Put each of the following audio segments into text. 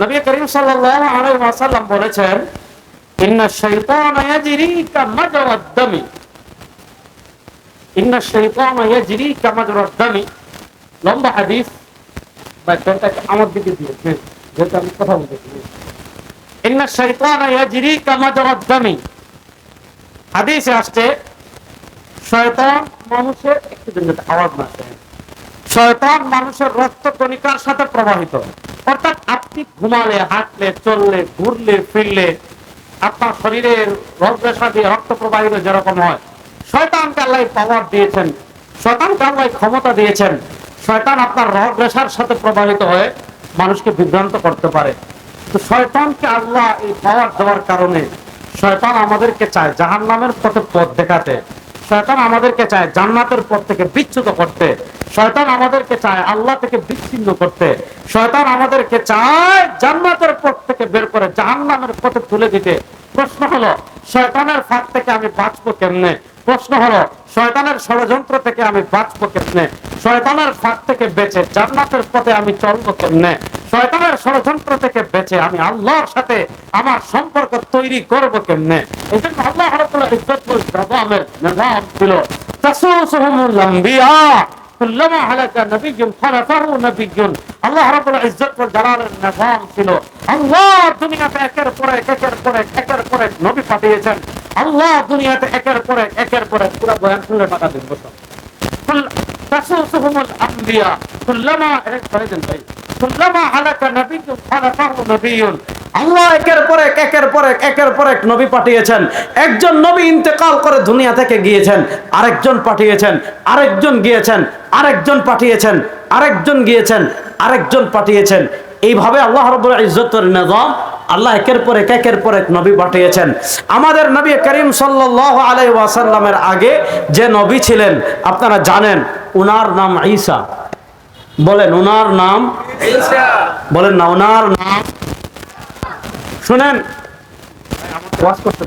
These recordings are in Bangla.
নবী করিম সাল্লাল্লাহু আলাইহি ওয়াসাল্লাম বলেছেন, ইন্না শাইতানা ইয়াজরি কামাজরাদ দামি ইন্না শাইতানা ইয়াজরি কামাজরাদ দামি লম্বা হাদিস, বা পেনটাকে আমার দিকে দিয়েছে যেহেতু আমি কথা বলতেছি ইন্না শাইতানা ইয়াজরি কামাজরাদ দামি হাদিসে আসছে, শয়তান মানুষের একটু আওয়াজ না শয়তান মানুষের রক্ত কণিকার সাথে প্রবাহিত। অর্থাৎ আপনি ঘুমালে, হাঁটলে, চললে, ঘুরলে, ফিরলে, আপনার শরীরের রক্তরেশা দিয়ে রক্ত প্রবাহিত যেরকম হয়, শয়তানকে আল্লাহ পাওয়ার দিয়েছেন, শয়তানকে আল্লাহ ক্ষমতা দিয়েছেন, শয়তান আপনার রগ রেশার সাথে প্রবাহিত হয়ে মানুষকে বিভ্রান্ত করতে পারে। তো শয়তানকে আল্লাহ এই পাওয়ার দেওয়ার কারণে শয়তান আমাদেরকে চায় জাহান নামের পথে পথ দেখাতে, শয়তান আমাদেরকে চায় জান্নাতের পথ থেকে বিচ্যুত করতে। শয়তান আমাদেরকে চায় আল্লাহ থেকে বিচ্ছিন্ন করতে। শয়তান আমাদেরকে চায় জান্নাতের পথ থেকে বের করে, জাহান্নামের পথে তুলে দিতে। প্রশ্ন হলো, শয়তানের ফাঁক থেকে আমি বাঁচবো কেমনে? প্রশ্ন হলো, শয়তানের ষড়যন্ত্র থেকে আমি বাঁচবো কেমনে? শয়তানের ফাঁক থেকে বেঁচে জান্নাতের পথে আমি চলবো কেমনে? শয়তানের ষড়যন্ত্র থেকে বেঁচে আমি আল্লাহর সাথে আমার সম্পর্ক তৈরি করব কেমনে? এই জন্য আল্লাহ নিজাম ছিল তাসুসুহুমুল আম্বিয়া কুল্লামা হালাকা নবিয়্যুন খালাফাহু নবিয়্যুন আল্লাহ রাব্বুল ইজ্জতুল জালালের নিজাম ছিল আল্লাহ দুনিয়াতে একের পর এক একের পর এক একের পর এক নবী পাঠিয়েছেন আল্লাহ দুনিয়াতে একের পর এক একের পর এক পুরো বয়ান শুনলে টাকা দিন বসো كل- تسوسهم الأنبياء كلما فريدن ভাই كلما هلك نبي خلفه نبي আল্লাহ একের পর এক একের পর এক একের পর এক নবী পাঠিয়েছেন একজন নবী ইন্তেকাল করে দুনিয়া থেকে গিয়েছেন আরেকজন পাঠিয়েছেন আরেকজন গিয়েছেন আরেকজন পাঠিয়েছেন আরেকজন গিয়েছেন আরেকজন পাঠিয়েছেন। এইভাবে আল্লাহ রব্বুল ইজ্জতের নিজাম আল্লাহ একের পর এক একের পর এক নবী পাঠিয়েছেন। আমাদের নবী করিম সাল্লাল্লাহু আলাইহি ওয়াসাল্লামের আগে যে নবী ছিলেন আপনারা জানেন উনার নাম ঈসা। বলেন উনার নাম বলেন না উনার নাম শুনেন। করতে?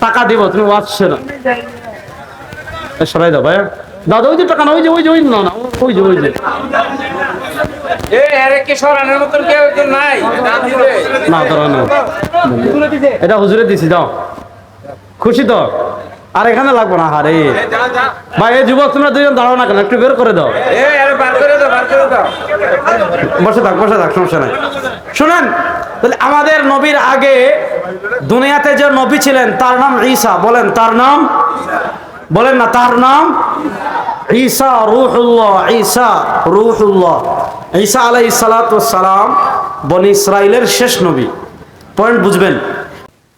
টাকা দিব তুমি এ, সরাই দাও ভাই দাদা ওই যে টাকা না ওই যে ওই যে ওই না না ওই যে ওই যে। এটা হুজুরে দিছি দাও। খুশি তো? আর এখানে লাগবো না ভাই এই যুবক তোমরা দুজন দাঁড়াও না কেন? একটু বের করে দাও। বার করে বসে থাক বসে থাক সমস্যা নাই। শুনেন তাহলে আমাদের নবীর আগে দুনিয়াতে যে নবী ছিলেন তার নাম ঈসা। বলেন তার নাম বলেন না তার নাম ঈসা রুহুল্লাহ ঈসা রুহুল্লাহ ঈসা আলাই সালাম বনি ইসরাইলের শেষ নবী পয়েন্ট বুঝবেন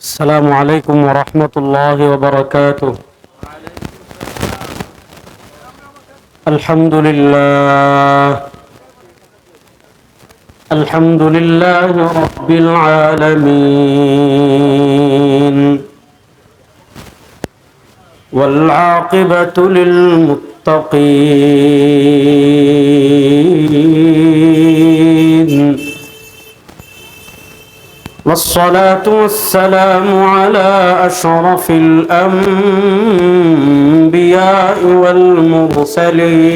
السلام عليكم ورحمة الله وبركاته الحمد لله الحمد لله رب العالمين والعاقبة للمتقين. والصلاة والسلام على أشرف الأنبياء والمرسلين.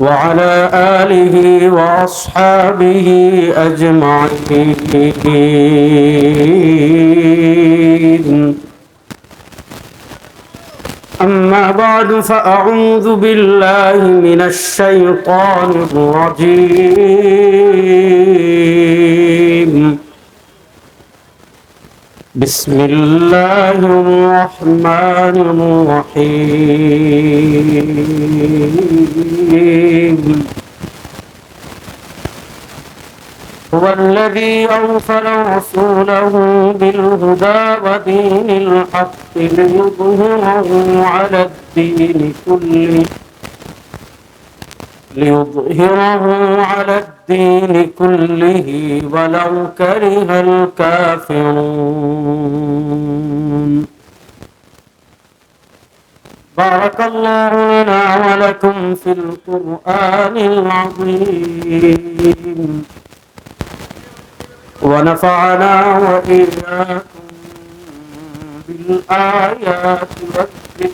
وعلى آله وأصحابه أجمعين. أما بعد فأعوذ بالله من الشيطان الرجيم. بسم الله الرحمن الرحيم. هو الذي أرسل رسوله بالهدى ودين الحق ليظهره على الدين كله. ليظهره على الدين كله ولو كره الكافرون. بارك الله لنا ولكم في القرآن العظيم. ونفعنا وإياكم بالآيات والذكر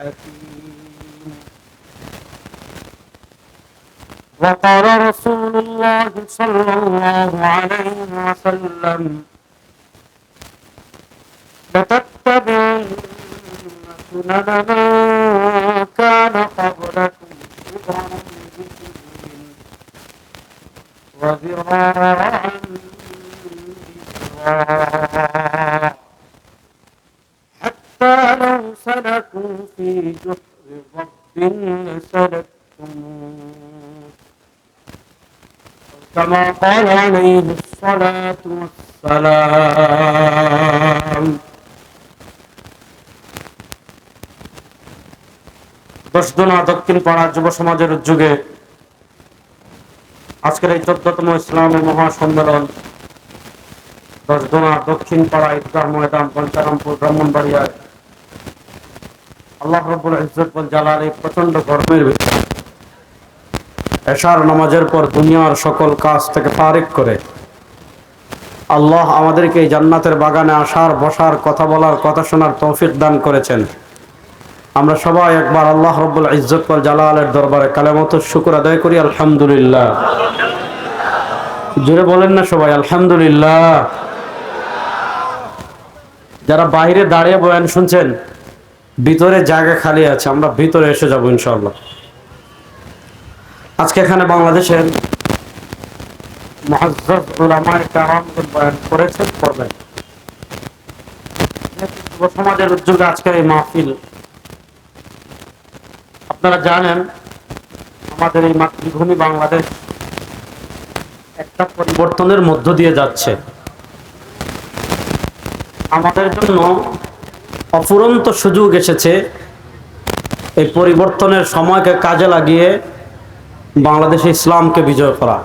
الحكيم. وقال رسول الله صلى الله عليه وسلم لتتبعن سنن من كان قبلكم شبرا بشبر وذراعا حتى لو سلكوا في جحر ضب لسلكتموه كما قال عليه الصلاة والسلام দশদনা দক্ষিণ পাড়া যুব সমাজের উদ্যোগে আজকের এই চোদ্দতম ইসলামী মহাসম্মেলন দশদনা দক্ষিণ পাড়া ঈদগাহ ময়দান পঞ্চারামপুর ব্রাহ্মণবাড়িয়ায় আল্লাহ রব্বুল ইজ্জত ওয়াল জালাল এই প্রচন্ড গরমের ভিতরে এশার নামাজের পর দুনিয়ার সকল কাজ থেকে ফারিক করে। আল্লাহ আমাদেরকে এই জান্নাতের বাগানে আসার, বসার, কথা বলার, কথা শোনার তৌফিক দান করেছেন। আমরা সবাই একবার আল্লাহ রব্বুল ইজ্জত ওয়াল জালালের দরবারে কালেমত শুকুর আদায় করি, আলহামদুলিল্লাহ। জোরে বলেন না সবাই, আলহামদুলিল্লাহ। যারা বাইরে দাঁড়িয়ে বয়ান শুনছেন, ভিতরে জায়গা খালি আছে, আমরা ভিতরে এসে যাব ইনশাআল্লাহ। আজকে এখানে বাংলাদেশের সমাজের উদ্যোগে এই মাহফিল, আপনারা জানেন, আমাদের এই মাতৃভূমি বাংলাদেশ একটা পরিবর্তনের মধ্য দিয়ে যাচ্ছে। আমাদের জন্য অফুরন্ত সুযোগ এসেছে এই পরিবর্তনের সময়কে কাজে লাগিয়ে বাংলাদেশে ইসলামকে বিজয় করা।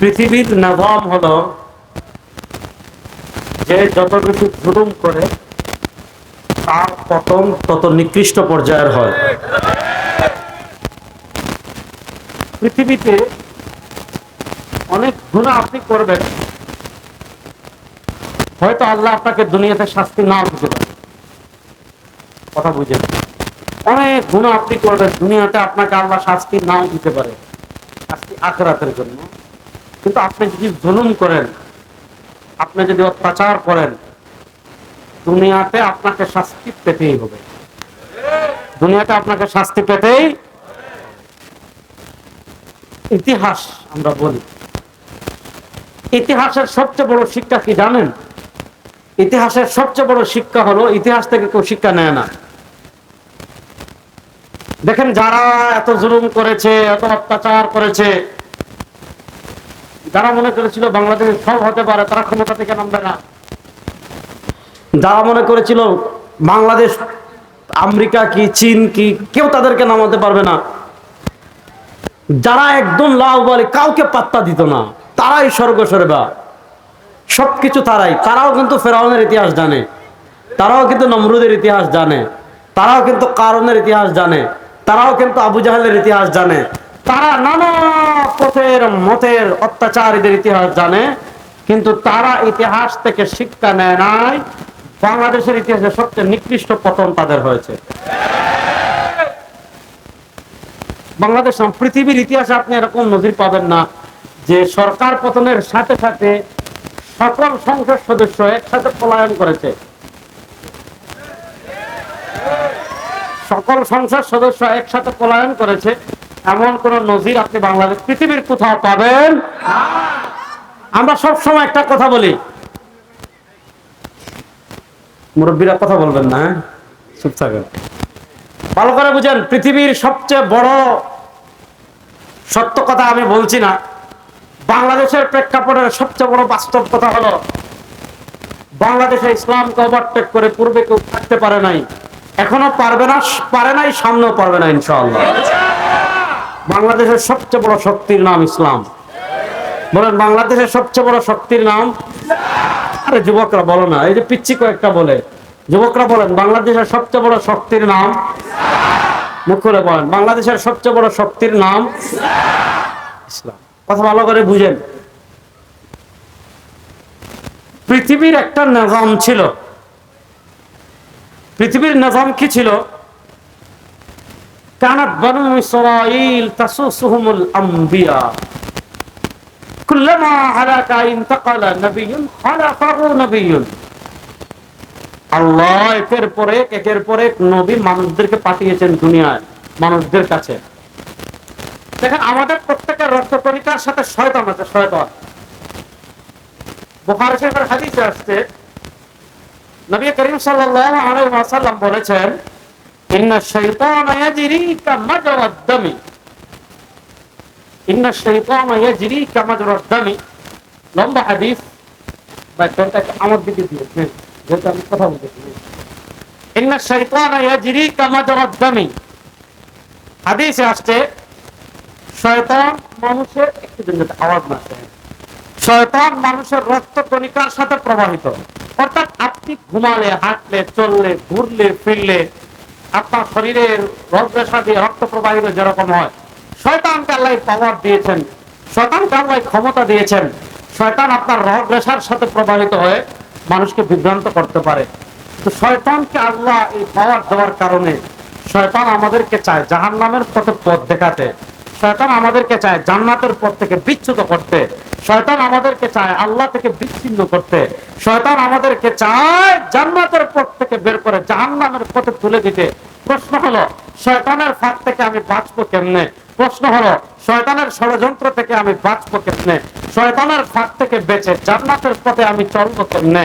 পৃথিবীর নবম হলো যে যত বেশি জুলুম করে, তার পতন তত নিকৃষ্ট পর্যায়ের হয়। পৃথিবীতে অনেক গুণা আপনি করবেন। হয়তো আল্লাহ আপনাকে দুনিয়াতে শাস্তি না দিতে পারে। কথা বুঝে অনেক গুণ আপনি করবেন, দুনিয়াতে আপনাকে আল্লাহ শাস্তি নাও দিতে পারে। শাস্তি আখরাতের জন্য। কিন্তু আপনি যদি জুলুম করেন, আপনি যদি অত্যাচার করেন, দুনিয়াতে আপনাকে শাস্তি পেতেই হবে। দুনিয়াতে আপনাকে শাস্তি পেতেই ইতিহাস আমরা বলি। ইতিহাসের সবচেয়ে বড় শিক্ষা কি জানেন? ইতিহাসের সবচেয়ে বড় শিক্ষা হলো, ইতিহাস থেকে কেউ শিক্ষা নেয় না। দেখেন যারা এত জুলুম করেছে, এত অত্যাচার করেছে, যারা মনে করেছিল বাংলাদেশে সব হতে পারে, তারা ক্ষমতা থেকে নামবে না। যারা মনে করেছিল বাংলাদেশ, আমেরিকা কি, চীন কি, কেউ তাদেরকে নামাতে পারবে না। যারা একদম লাভ বলে, কাউকে পাত্তা দিত না, তারাই স্বর্গ বা সবকিছু তারাই। তারাও কিন্তু ফেরাউনের ইতিহাস জানে, তারাও কিন্তু নমরুদের ইতিহাস জানে, তারাও কিন্তু কারণের ইতিহাস জানে। তারাও কিন্তু আবু জাহেলের ইতিহাস জানে। তারা নানা পথের, মতের, অত্যাচারীদের ইতিহাস জানে, কিন্তু তারা ইতিহাস থেকে শিক্ষা নেয় নাই। বাংলাদেশের ইতিহাসে সবচেয়ে নিকৃষ্ট পতন তাদের হয়েছে। বাংলাদেশ পৃথিবীর ইতিহাসে আপনি এরকম নজির পাবেন না যে সরকার পতনের সাথে সাথে সকল সংসদ সদস্য একসাথে পলায়ন করেছে। সকল সংসদ সদস্য একসাথে পলায়ন করেছে, এমন কোন নজির আপনি বাংলাদেশ, পৃথিবীর কোথাও পাবেন? আমরা সব সময় একটা কথা বলি। মুরব্বীরা কথা বলবেন না হ্যাঁ? চুপ থাকেন। ভালো করে বুঝেন, পৃথিবীর সবচেয়ে বড় সত্য কথা আমি বলছি না। বাংলাদেশের প্রেক্ষাপটের সবচেয়ে বড় বাস্তব কথা হলো, বাংলাদেশে ইসলামকে ওভারটেক করে পূর্বে কেউ থাকতে পারে নাই। এখনও পারবে না, পারে নাই, সামনেও পারবে না ইনশাআল্লাহ। বাংলাদেশের সবচেয়ে বড় শক্তির নাম ইসলাম। বলেন, বাংলাদেশের সবচেয়ে বড় শক্তির নাম? আরে, যুবকরা বলো না, এই যে পিচ্ছি কয়েকটা বলে। যুবকরা বলেন, বাংলাদেশের সবচেয়ে বড় শক্তির নাম? মুখ করে বলেন, বাংলাদেশের সবচেয়ে বড় শক্তির নাম? ইসলাম। কথা ভালো করে বুঝেন। পৃথিবীর একটা নিজাম ছিল পৃথিবীর নিজাম কি ছিল? কানাত তাসুসুহুমুল আম্বিয়া। কুল্লামা হালাকা ইন্তাকালা নবিয়ুন খালাফাহু নবিয়ুন। আল্লাহ একের পরে এক, একের পরে এক নবী মানুষদেরকে পাঠিয়েছেন দুনিয়ায় মানুষদের কাছে। দেখেন আমাদের প্রত্যেকের রক্ত তরিকার সাথে শয়তান আছে শয়তান। বুখারী শরীফের হাদিসে আসছে নবী করিম সাল্লাল্লাহু আলাইহি ওয়াসাল্লাম বলেছেন ইন্না শাইতানা ইয়াজরি কামাজরাদ দামি। ইন্না শাইতানা ইয়াজরি কামাজরাদ দামি। লম্বা হাদিস বা আমার দিকে দিয়ে হ্যাঁ, যেটা আমি কথা বলতেছি ইন্না শাইতানা দামি। হাদিসে আসছে শয়তান মানুষের একটু আওয়াজ না শয়তান মানুষের রক্ত কণিকার সাথে প্রবাহিত। অর্থাৎ আপনি ঘুমালে, হাঁটলে, চললে, ঘুরলে, ফিরলে, আপনার শরীরের রক্তরেশা দিয়ে রক্ত প্রবাহিত যেরকম হয়, শয়তানকে আল্লাহ পাওয়ার দিয়েছেন। শয়তানকে আল্লাহ ক্ষমতা দিয়েছেন। শয়তান আপনার রগ রেশার সাথে প্রবাহিত হয়ে মানুষকে বিভ্রান্ত করতে পারে। তো শয়তানকে আল্লাহ এই পাওয়ার দেওয়ার কারণে শয়তান আমাদেরকে চায় জাহান নামের পথে পথ দেখাতে। শয়তান আমাদেরকে চায় জান্নাতের পথ থেকে বিচ্যুত করতে। শয়তান আমাদেরকে চায় আল্লাহ থেকে বিচ্ছিন্ন করতে। শয়তান আমাদেরকে চায় জান্নাতের পথ থেকে বের করে জাহান্নামের পথে তুলে দিতে। প্রশ্ন হলো, শয়তানের ফাঁক থেকে আমি বাঁচবো কেমনে? প্রশ্ন হলো, শয়তানের ষড়যন্ত্র থেকে আমি বাঁচবো কেমনে? শয়তানের ফাঁক থেকে বেঁচে জান্নাতের পথে আমি চলবো কেমনে?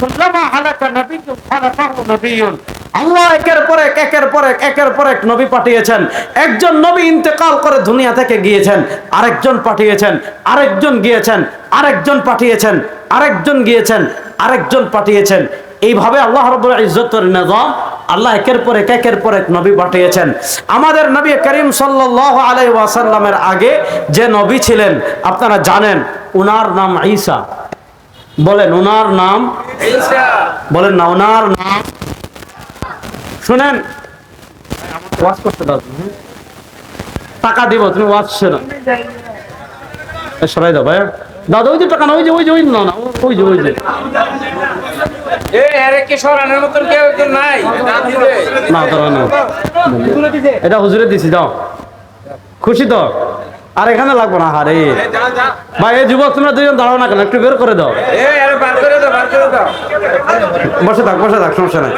কুল্লামা হালাকা নাবিয়্যুন খালাফাহু নাবিয়্যুন। আল্লাহ একের পর এক, একের পর এক, একের পর এক নবী পাঠিয়েছেন। একজন নবী ইন্তেকাল করে দুনিয়া থেকে গিয়েছেন, আরেকজন পাঠিয়েছেন, আরেকজন গিয়েছেন, আরেকজন পাঠিয়েছেন, আরেকজন গিয়েছেন, আরেকজন পাঠিয়েছেন। এইভাবে আল্লাহ রব্বুল ইজ্জতের নিজাম আল্লাহ একের পর এক, একের পর এক নবী পাঠিয়েছেন। আমাদের নবী করিম সাল্লাহ আলাই ওয়াসাল্লামের আগে যে নবী ছিলেন, আপনারা জানেন, উনার নাম ঈসা। বলেন উনার নাম? বলেন না ওনার নাম? শুনেন। ওয়াজ করতে টাকা দিব তুমি ওয়াজ শোনো সরাই দাও ভাই দাদা ওই যে টাকা না ওই যে ওই যে ওই না না ওই যে ওই যে। এটা হুজুরে দিছি দাও। খুশি তো? আর এখানে লাগবো না হারে। ভাই এই যুবক তোমরা দুজন দাঁড়াও না কেন? একটু বের করে দাও। বসে থাক বসে থাক সমস্যা নাই।